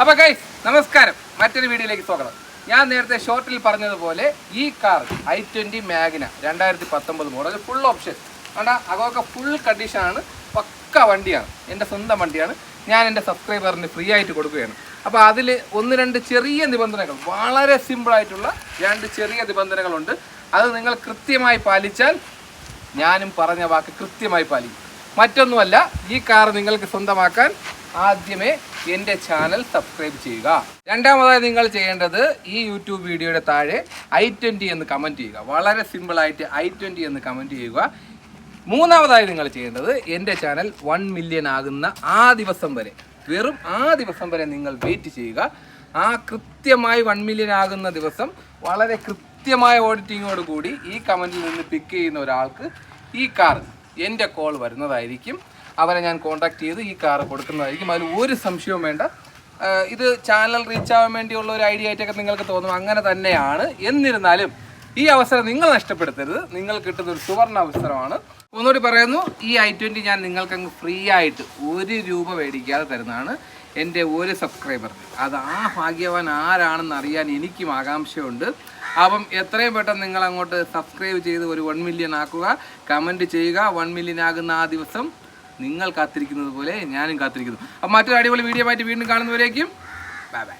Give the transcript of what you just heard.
അപ്പൊ ഗൈസ് നമസ്കാരം. മറ്റൊരു വീഡിയോയിലേക്ക് സ്വാഗതം. ഞാൻ നേരത്തെ ഷോർട്ടിൽ പറഞ്ഞതുപോലെ ഈ കാർ ഐ ട്വന്റി മാഗ്ന രണ്ടായിരത്തി പത്തൊമ്പത് മോഡൽ ഫുൾ ഓപ്ഷൻ കണ്ടാ? അതൊക്കെ ഫുൾ കണ്ടീഷനാണ് പക്ക വണ്ടിയാണ്. എന്റെ സ്വന്തം വണ്ടിയാണ്. ഞാൻ എന്റെ സബ്സ്ക്രൈബറിന് ഫ്രീ ആയിട്ട് കൊടുക്കുകയാണ്. അപ്പോൾ അതിൽ ഒന്ന് രണ്ട് ചെറിയ നിബന്ധനകൾ വളരെ സിമ്പിളായിട്ടുള്ള രണ്ട് ചെറിയ നിബന്ധനകളുണ്ട്. അത് നിങ്ങൾ കൃത്യമായി പാലിച്ചാൽ ഞാനും പറഞ്ഞ വാക്ക് കൃത്യമായി പാലിക്കും. മറ്റൊന്നുമല്ല ഈ കാർ നിങ്ങൾക്ക് സ്വന്തമാക്കാൻ ആദ്യമേ എന്റെ ചാനൽ സബ്സ്ക്രൈബ് ചെയ്യുക. രണ്ടാമതായി നിങ്ങൾ ചെയ്യേണ്ടത് ഈ യൂട്യൂബ് വീഡിയോയുടെ താഴെ ഐ ട്വന്റി എന്ന് കമന്റ് ചെയ്യുക. വളരെ സിമ്പിളായിട്ട് ഐ ട്വന്റി എന്ന് കമന്റ് ചെയ്യുക. മൂന്നാമതായി നിങ്ങൾ ചെയ്യേണ്ടത് എന്റെ ചാനൽ വൺ മില്യൺ ആകുന്ന ആ ദിവസം വരെ വെറും ആ ദിവസം വരെ നിങ്ങൾ വെയിറ്റ് ചെയ്യുക. ആ കൃത്യമായി വൺ മില്യൺ ആകുന്ന ദിവസം വളരെ കൃത്യമായ ഓഡിറ്റിങ്ങോട് കൂടി ഈ കമന്റിൽ നിന്ന് പിക്ക് ചെയ്യുന്ന ഒരാൾക്ക് ഈ കാർ എന്റെ കോൾ വരുന്നതായിരിക്കും. അവരെ ഞാൻ കോൺടാക്ട് ചെയ്ത് ഈ കാർ കൊടുക്കുന്നതായിരിക്കും. അതിൽ ഒരു സംശയവും വേണ്ട. ഇത് ചാനൽ റീച്ച് ആവാൻ വേണ്ടിയുള്ള ഒരു ഐഡിയ ആയിട്ടൊക്കെ നിങ്ങൾക്ക് തോന്നും. അങ്ങനെ തന്നെയാണ്. എന്നിരുന്നാലും ഈ അവസരം നിങ്ങൾ നഷ്ടപ്പെടുത്തരുത്. നിങ്ങൾ കിട്ടുന്ന ഒരു സുവർണ അവസരമാണ്. ഒന്നുകൂടി പറയുന്നു ഈ ഐ ട്വന്റി ഞാൻ നിങ്ങൾക്ക് അങ്ങ് ഫ്രീ ആയിട്ട് ഒരു രൂപ മേടിക്കാതെ തരുന്നതാണ് എന്റെ ഒരു സബ്സ്ക്രൈബർ അത് ആ ഭാഗ്യവാൻ ആരാണെന്ന് അറിയാൻ എനിക്കും ആകാംക്ഷയുണ്ട്. അപ്പം എത്രയും പെട്ടെന്ന് നിങ്ങൾ അങ്ങോട്ട് സബ്സ്ക്രൈബ് ചെയ്ത് ഒരു വൺ മില്യൺ ആക്കുക. കമന്റ് ചെയ്യുക. വൺ മില്യൺ ആകുന്ന ആ ദിവസം നിങ്ങൾ കാത്തിരിക്കുന്നത് പോലെ ഞാനും കാത്തിരിക്കുന്നു. അപ്പം മറ്റൊരു അടിപൊളി വീഡിയോ ആയിട്ട് വീണ്ടും കാണുന്നവരേക്കും. Bye bye